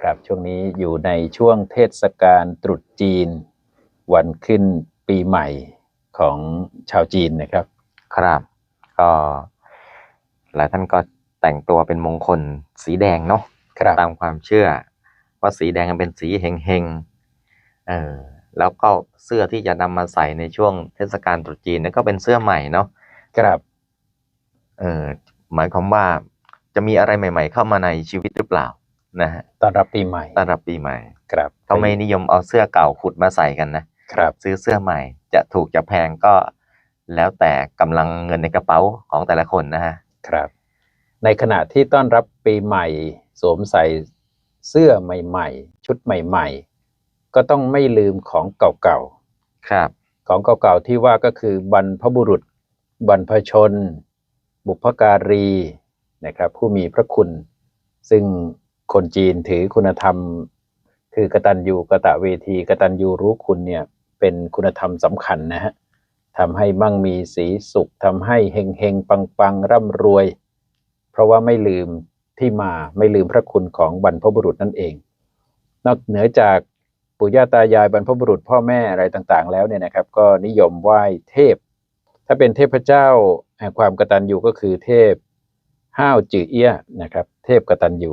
ครับช่วงนี้อยู่ในช่วงเทศกาลตรุษจีน วันขึ้นปีใหม่ของชาวจีนนะครับ ครับก็หลายท่านก็แต่งตัวเป็นมงคลสีแดงเนาะครับตามความเชื่อ ว่าสีแดงมันเป็นสีเฮงเฮงๆเออแล้วก็เสื้อที่จะนำมาใส่ในช่วงเทศกาลตรุษจีนนั่นก็เป็นเสื้อใหม่เนาะครับเออหมายความว่าจะมีอะไรใหม่ ๆ เข้ามาในชีวิตหรือเปล่า นะฮะต้อนรับปีใหม่ต้อนรับปีใหม่ครับเขาไม่นิยมเอาเสื้อเก่าขุดมาใส่กันนะครับ ซื้อเสื้อใหม่จะถูกจะแพงก็แล้วแต่กำลังเงินในกระเป๋าของแต่ละคนนะฮะครับ ในขณะที่ต้อนรับปีใหม่ สวมใส่เสื้อใหม่ ๆ ชุดใหม่ ๆ ก็ต้องไม่ลืมของเก่าครับๆของเก่าๆที่ว่าก็คือบรรพบุรุษ บรรพชน บุพการีนะครับ ผู้มีพระคุณ ซึ่ง คนจีนถือคุณธรรม คือกตัญญูกะตะเวทีกตัญญูรู้คุณเนี่ยเป็นคุณธรรมสำคัญนะฮะทำให้มั่งมีสีสุขทำให้เฮงเฮงปังปังร่ำรวย เพราะว่าไม่ลืมที่มาไม่ลืมพระคุณของบรรพบุรุษนั่นเอง นอกเหนือจากปู่ย่าตายายบรรพบุรุษพ่อแม่อะไรต่างๆ แล้วเนี่ยนะครับ ก็นิยมไหว้เทพ ถ้าเป็นเทพเจ้าแห่งความกตัญญูก็คือเทพห้าวจือเอี้ยนะครับ เทพกตัญญู